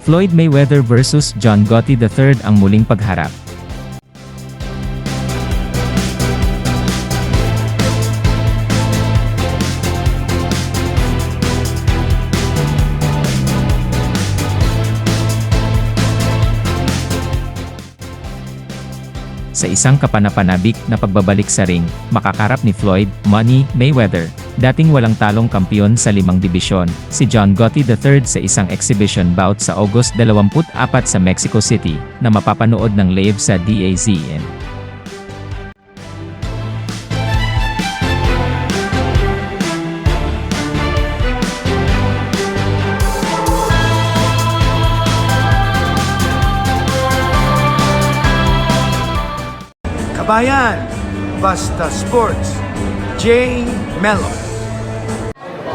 Floyd Mayweather versus John Gotti III ang muling pagharap. Sa isang kapanapanabik na pagbabalik sa ring, makakarap ni Floyd, Money, Mayweather, dating walang talong kampiyon sa limang dibisyon, si John Gotti III sa isang exhibition bout sa August 24 sa Mexico City, na mapapanood ng live sa DAZN. Kabayan, Basta Sports, J. Mello.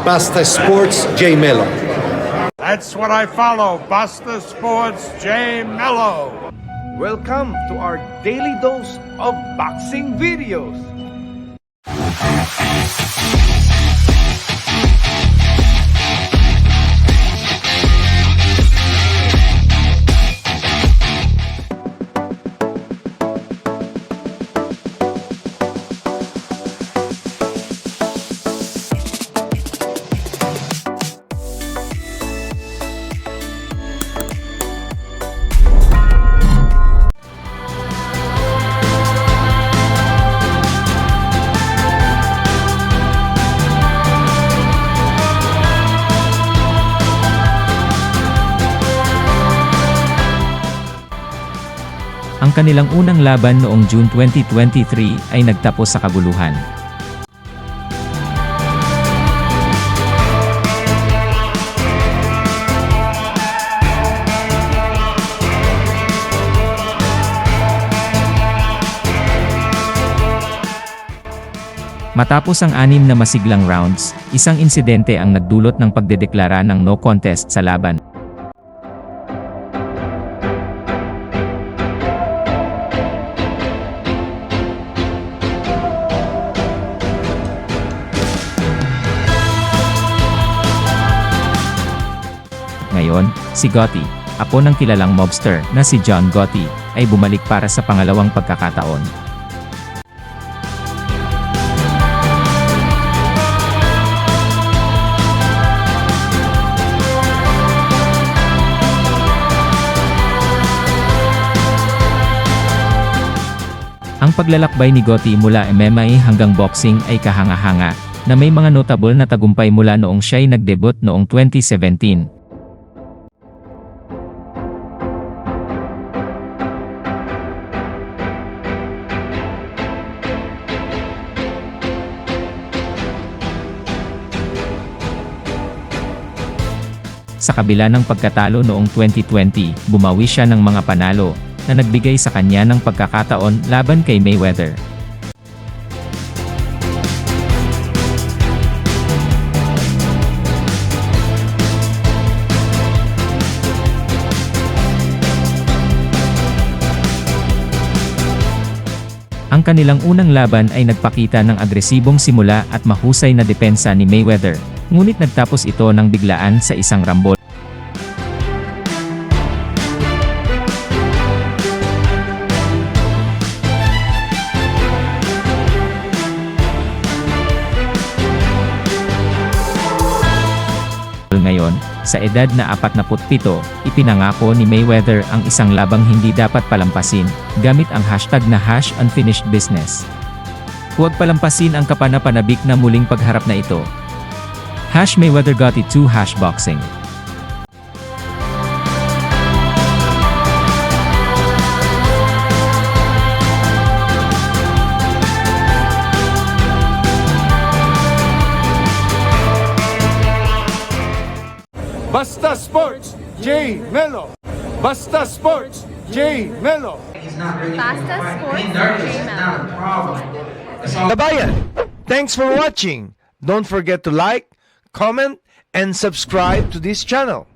Basta Sports J Melo. That's what I follow. Buster Sports J Mello. Welcome to our daily dose of boxing videos. Ang kanilang unang laban noong June 2023 ay nagtapos sa kaguluhan. Matapos ang anim na masiglang rounds, isang insidente ang nagdulot ng pagdedeklara ng no contest sa laban. Ngayon, si Gotti, apo ng kilalang mobster na si John Gotti, ay bumalik para sa pangalawang pagkakataon. Ang paglalakbay ni Gotti mula MMA hanggang boxing ay kahanga-hanga, na may mga notable na tagumpay mula noong siya'y nagdebut noong 2017. Sa kabila ng pagkatalo noong 2020, bumawi siya ng mga panalo, na nagbigay sa kanya ng pagkakataon laban kay Mayweather. Ang kanilang unang laban ay nagpakita ng agresibong simula at mahusay na depensa ni Mayweather, ngunit nagtapos ito ng biglaan sa isang rambol. Ngayon, sa edad na 47, ipinangako ni Mayweather ang isang labang hindi dapat palampasin, gamit ang hashtag na hash unfinished business. Huwag palampasin ang kapanapanabik na muling pagharap na ito. Hash Mayweather got it 2 hash boxing. Basta Sports, J. Mello. Basta Sports, J. Mello. Basta Sports J-Mello. Kabayan, thanks for watching. Don't forget to like, comment, and subscribe to this channel.